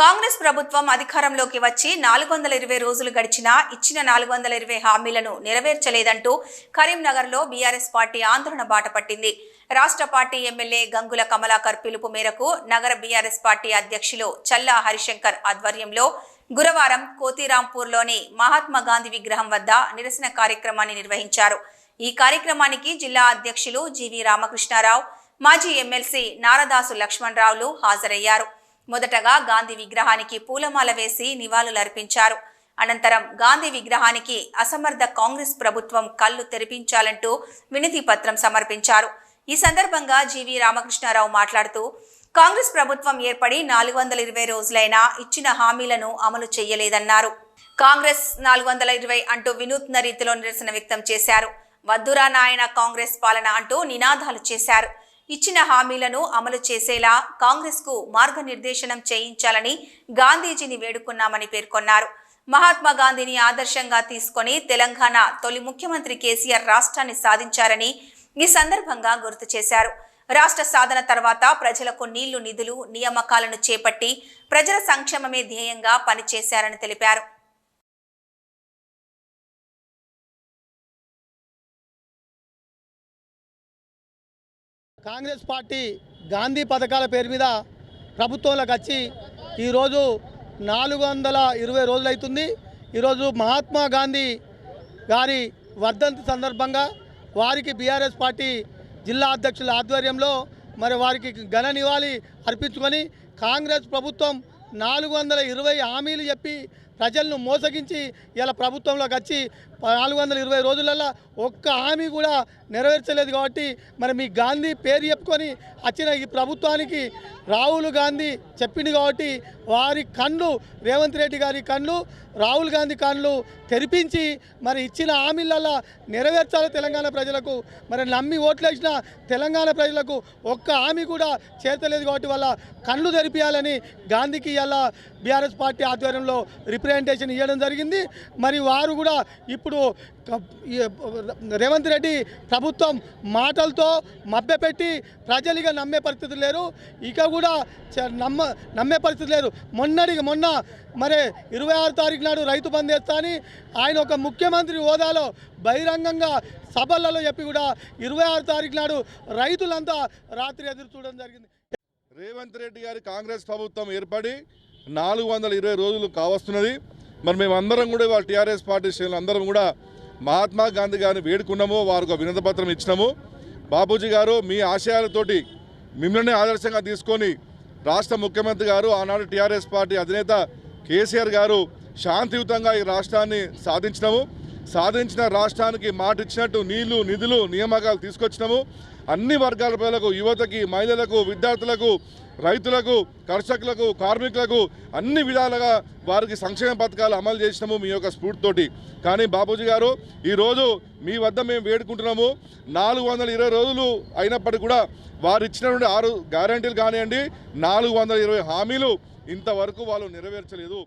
కాంగ్రెస్ ప్రభుత్వం అధికారంలోకి వచ్చి నాలుగు వందల ఇరవై రోజులు గడిచినా ఇచ్చిన నాలుగు వందల ఇరవై హామీలను నెరవేర్చలేదంటూ కరీంనగర్లో బీఆర్ఎస్ పార్టీ ఆందోళన బాట పట్టింది. రాష్ట్ర పార్టీ ఎమ్మెల్యే గంగుల కమలాకర్ పిలుపు మేరకు నగర బీఆర్ఎస్ పార్టీ అధ్యక్షులు చల్లా హరిశంకర్ ఆధ్వర్యంలో గురువారం కోతిరాంపూర్లోని మహాత్మా గాంధీ విగ్రహం వద్ద నిరసన కార్యక్రమాన్ని నిర్వహించారు. ఈ కార్యక్రమానికి జిల్లా అధ్యక్షులు జీవి రామకృష్ణారావు మాజీ ఎమ్మెల్సీ నారదాసు లక్ష్మణరావులు హాజరయ్యారు. మొదటగా గాంధీ విగ్రహానికి పూలమాల వేసి నివాళులర్పించారు. అనంతరం గాంధీ విగ్రహానికి అసమర్థ కాంగ్రెస్ ప్రభుత్వం కళ్ళు తెరిపించాలంటూ వినతి పత్రం సమర్పించారు. ఈ సందర్భంగా జీవి రామకృష్ణారావు మాట్లాడుతూ కాంగ్రెస్ ప్రభుత్వం ఏర్పడి నాలుగు వందల ఇరవై రోజులైనా ఇచ్చిన హామీలను అమలు చేయలేదన్నారు. కాంగ్రెస్ నాలుగు వందల ఇరవై అంటూ వినూత్న రీతిలో నిరసన వ్యక్తం చేశారు. వద్దురా నాయన కాంగ్రెస్ పాలన అంటూ నినాదాలు చేశారు. ఇచ్చిన హామీలను అమలు చేసేలా కాంగ్రెస్కు మార్గనిర్దేశనం చేయించాలని గాంధీజీని వేడుకున్నామని పేర్కొన్నారు. మహాత్మా గాంధీని ఆదర్శంగా తీసుకొని తెలంగాణ తొలి ముఖ్యమంత్రి కేసీఆర్ రాష్ట్రాన్ని సాధించారని ఈ సందర్భంగా గుర్తు చేశారు. రాష్ట్ర సాధన తర్వాత ప్రజలకు నీళ్ళు నిధులు నియామకాలను చేపట్టి ప్రజల సంక్షేమమే ధ్యేయంగా పనిచేశారని తెలిపారు. కాంగ్రెస్ పార్టీ గాంధీ పథకాల పేరు మీద ప్రభుత్వంలోకి వచ్చి ఈరోజు నాలుగు వందల ఇరవై రోజులైతుంది. ఈరోజు మహాత్మా గాంధీ గారి వర్ధంతి సందర్భంగా వారికి బీఆర్ఎస్ పార్టీ జిల్లా అధ్యక్షుల ఆధ్వర్యంలో మరి వారికి ఘన నివాళి అర్పించుకొని కాంగ్రెస్ ప్రభుత్వం నాలుగు వందల ఇరవై హామీలు చెప్పి ప్రజలను మోసగించి ఇలా ప్రభుత్వంలోకి వచ్చి నాలుగు వందల ఇరవై రోజులలో ఒక్క హామీ కూడా నెరవేర్చలేదు కాబట్టి మరి మీ గాంధీ పేరు చెప్పుకొని వచ్చిన ఈ ప్రభుత్వానికి రాహుల్ గాంధీ చెప్పింది కాబట్టి వారి కళ్ళు రేవంత్ రెడ్డి గారి కళ్ళు రాహుల్ గాంధీ కళ్ళు తెరిపించి మరి ఇచ్చిన హామీలలో నెరవేర్చాలి తెలంగాణ ప్రజలకు. మరి నమ్మి ఓట్లేసిన తెలంగాణ ప్రజలకు ఒక్క హామీ కూడా చేర్చలేదు కాబట్టి వాళ్ళ కళ్ళు తెరిపియాలని గాంధీకి ఇలా బీఆర్ఎస్ పార్టీ ఆధ్వర్యంలో రిప్రజెంటేషన్ ఇవ్వడం జరిగింది. మరి వారు కూడా ఇప్పుడు రేవంత్ రెడ్డి ప్రభుత్వం మాటలతో మభ్యపెట్టి ప్రజలుగా నమ్మే పరిస్థితి లేరు. ఇక కూడా నమ్మ నమ్మే పరిస్థితి లేరు. మొన్నటికి మొన్న మరి ఇరవై ఆరు తారీఖు నాడు రైతు బంద్ చేస్తా అని ఆయన ఒక ముఖ్యమంత్రి హోదాలో బహిరంగంగా సభలలో చెప్పి కూడా ఇరవై ఆరు తారీఖు నాడు రైతులంతా రాత్రి ఎదురు చూడడం జరిగింది. రేవంత్ రెడ్డి గారి కాంగ్రెస్ ప్రభుత్వం ఏర్పడి నాలుగు వందల ఇరవై రోజులు కావస్తున్నది. మరి మేమందరం కూడా వాళ్ళ టీఆర్ఎస్ పార్టీ శ్రేణులు అందరం కూడా మహాత్మా గాంధీ గారిని వేడుకున్నాము వారికి ఒక పత్రం ఇచ్చినాము. బాబూజీ గారు మీ ఆశయాలతోటి మిమ్మల్ని ఆదర్శంగా తీసుకొని రాష్ట్ర ముఖ్యమంత్రి గారు ఆనాడు టీఆర్ఎస్ పార్టీ అధినేత కేసీఆర్ గారు శాంతియుతంగా ఈ రాష్ట్రాన్ని సాధించినాము. సాధించిన రాష్ట్రానికి మాట ఇచ్చినట్టు నీళ్ళు నిధులు నియామకాలు తీసుకొచ్చినాము. అన్ని వర్గాల ప్రజలకు యువతకి మహిళలకు విద్యార్థులకు రైతులకు కర్షకులకు కార్మికులకు అన్ని విధాలుగా వారికి సంక్షేమ పథకాలు అమలు చేసినాము మీ యొక్క స్ఫూర్తితోటి కానీ బాబూజీ గారు ఈరోజు మీ వద్ద మేము వేడుకుంటున్నాము. నాలుగు వందల ఇరవై రోజులు అయినప్పటికీ కూడా వారు ఇచ్చినటువంటి ఆరు గ్యారంటీలు కానివ్వండి నాలుగు వందల ఇరవై హామీలు ఇంతవరకు వాళ్ళు నెరవేర్చలేదు.